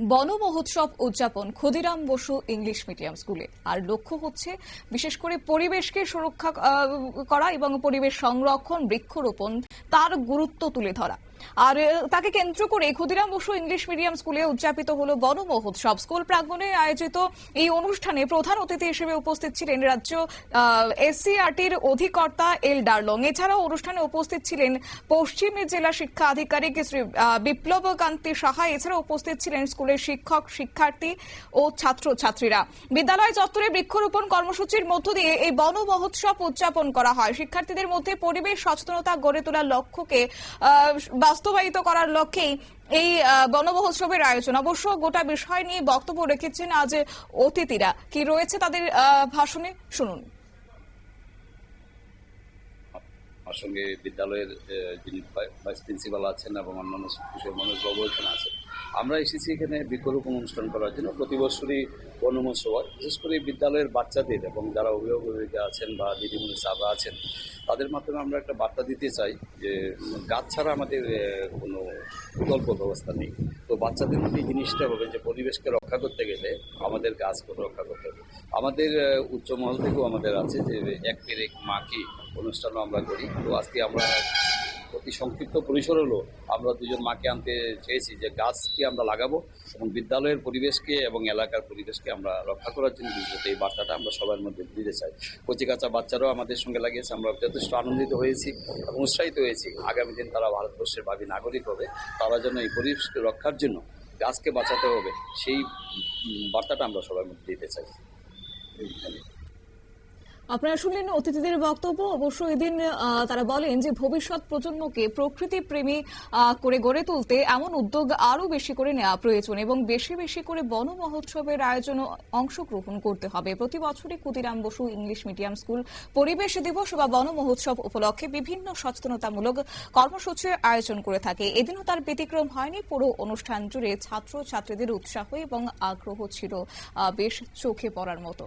বন মহোৎসব উদযাপন Khudiram Basu English medium স্কুলে। আর লক্ষ্য হচ্ছে, বিশেষ করে পরিবেশকে সুরক্ষা করা এবং পরিবেশ সংরক্ষণ, বৃক্ষরোপণ, তার গুরুত্ব তুলে ধরা। আর তাকে কেন্দ্র করে ক্ষুদিরাম বসু ইংলিশ মিডিয়াম স্কুলে উদযাপিত হলো বন মহোৎসব স্কুল প্রাঙ্গণে আয়োজিত এই অনুষ্ঠানে প্রধান অতিথি হিসেবে উপস্থিত ছিলেন রাজ্য এসসিআরটির অধিকর্তা এল ডার্লং। এছাড়াও অনুষ্ঠানে উপস্থিত ছিলেন পশ্চিম জেলা শিক্ষা আধিকারিক শ্রী বিপ্লব কান্তি সাহা। এছাড়াও উপস্থিত ছিলেন স্কুলের শিক্ষক, শিক্ষার্থী ও ছাত্র ছাত্রীরা বিদ্যালয় চত্বরে বৃক্ষরোপণ কর্মসূচির মধ্য দিয়ে এই বন মহোৎসব উদযাপন করা হয়। শিক্ষার্থীদের মধ্যে পরিবেশ সচেতনতা গড়ে তোলার লক্ষ্যকে বাস্তবায়িত করার লক্ষ্যেই এই গণমহোৎসবের আয়োজন। অবশ্য গোটা বিষয় নিয়ে বক্তব্য রেখেছেন আজ অতিথিরা। কি রয়েছে তাদের ভাষণে? শুনুন। সঙ্গে বিদ্যালয়ের যিনি ভাইস প্রিন্সিপাল আছেন এবং অন্যান্য কিশোর মানুষবাবু এখানে আছেন আমরা এসেছি এখানে বৃক্ষরোপণ অনুষ্ঠান করার জন্য। প্রতি বছরই বনমোৎসব বিশেষ করে বিদ্যালয়ের বাচ্চাদের এবং যারা অভিভাবক আছেন বা দিদিমণি সাহরা আছেন তাদের মাধ্যমে আমরা একটা বার্তা দিতে চাই যে গাছ ছাড়া আমাদের কোনো বিকল্প ব্যবস্থা নেই। তো বাচ্চাদের মধ্যে জিনিসটা হবে যে পরিবেশকে রক্ষা করতে গেলে আমাদের গাছকে রক্ষা করতে হবে। আমাদের আহ, উচ্চ মহল থেকেও আমাদের আছে যে এক পেরে এক মাকে অনুষ্ঠানও আমরা করি। তো আজকে আমরা অতি সংক্ষিপ্ত পরিসর হলো, আমরা দুজন মাকে আনতে চেয়েছি যে গাছকে আমরা লাগাবো এবং বিদ্যালয়ের পরিবেশকে এবং এলাকার পরিবেশকে আমরা রক্ষা করার জন্য বিশেষত এই বার্তাটা আমরা সবার মধ্যে দিতে চাই। কচি কাঁচা বাচ্চারাও আমাদের সঙ্গে লাগিয়েছে, আমরা যথেষ্ট আনন্দিত হয়েছি এবং উৎসাহিত হয়েছি। আগামী দিন তারা ভারতবর্ষের ভাবি নাগরিক হবে, তারা যেন এই পরিবেশকে রক্ষার জন্য গাছকে বাঁচাতে হবে, সেই বার্তাটা আমরা সবার মধ্যে দিতে চাই। আপনারা শুনলেন অতিথিদের বক্তব্য। অবশ্য এদিন তারা বলেন যে ভবিষ্যৎ প্রজন্মকে প্রকৃতি প্রেমী করে গড়ে তুলতে এমন উদ্যোগ আরও বেশি করে নেওয়া প্রয়োজন এবং বেশি বেশি করে বন মহোৎসবের আয়োজনে অংশগ্রহণ করতে হবে। প্রতি বছরই Khudiram Basu English medium school পরিবেশ দিবস বা বন মহোৎসব উপলক্ষে বিভিন্ন সচেতনতামূলক কর্মসূচির আয়োজন করে থাকে। এদিনও তার ব্যতিক্রম হয়নি। পুরো অনুষ্ঠান জুড়ে ছাত্র ছাত্রীদের উৎসাহ এবং আগ্রহ ছিল বেশ চোখে পড়ার মতো।